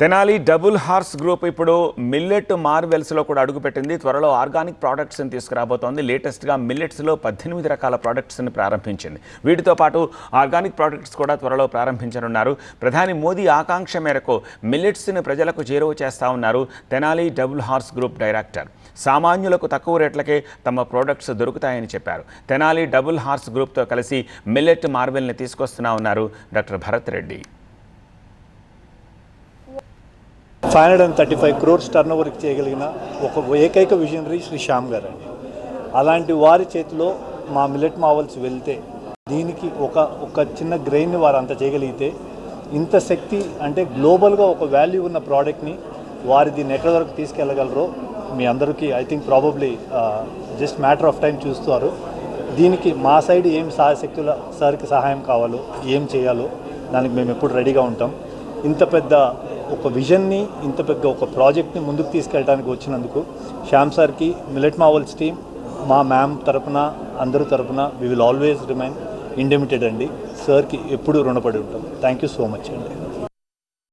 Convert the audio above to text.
Tenali double horse group ఇప్పుడు millet మార్వెల్స్లో కూడా అడుగుపెట్టింది. త్వరలో ఆర్గానిక్ ప్రోడక్ట్స్ని తీసుకురాబోతోంది. లేటెస్ట్గా మిల్లెట్స్లో పద్దెనిమిది రకాల ప్రోడక్ట్స్ని ప్రారంభించింది. వీటితో పాటు ఆర్గానిక్ ప్రోడక్ట్స్ కూడా త్వరలో ప్రారంభించనున్నారు. ప్రధాని మోదీ ఆకాంక్ష మేరకు మిల్లెట్స్ని ప్రజలకు చేరువ చేస్తా ఉన్నారు Tenali double horse group director. సామాన్యులకు తక్కువ రేట్లకే తమ ప్రోడక్ట్స్ దొరుకుతాయని చెప్పారు. తెనాలి డబుల్ హార్స్ గ్రూప్తో కలిసి మిల్లెట్ మార్వెల్ని తీసుకొస్తున్నా ఉన్నారు doctor Bharat Reddy. Five hundred and thirty five crores turn ఓవర్కి చేయగలిగిన ఒక ఏకైక విజనరీ శ్రీ శ్యామ్ గారు అండి. అలాంటి వారి చేతిలో మా మిలెట్ మావల్స్ వెళ్తే దీనికి ఒక ఒక చిన్న గ్రెయిన్ని వారు అంత చేయగలిగితే ఇంత శక్తి అంటే గ్లోబల్గా ఒక వాల్యూ ఉన్న ప్రోడక్ట్ని వారి దీన్ని ఎక్కడి వరకు తీసుకెళ్ళగలరో మీ అందరికీ I think probably just matter of time చూస్తారు. దీనికి మా సైడ్ ఏం సహాయశక్తుల సార్కి సహాయం కావాలో ఏం చేయాలో దానికి మేము ఎప్పుడు రెడీగా ఉంటాం. ఇంత పెద్ద ఒక విజన్ని ఇంత పెద్ద ఒక ప్రాజెక్ట్ని ముందుకు తీసుకెళ్ళడానికి వచ్చినందుకు శ్యామ్ సార్కి మిలెట్ మావల్స్ టీమ్ మా మ్యామ్ తరపున అందరి తరపున we will always remain indebted అండి. సార్కి ఎప్పుడూ రుణపడి ఉంటాం. థ్యాంక్ యూ సో మచ్ అండి.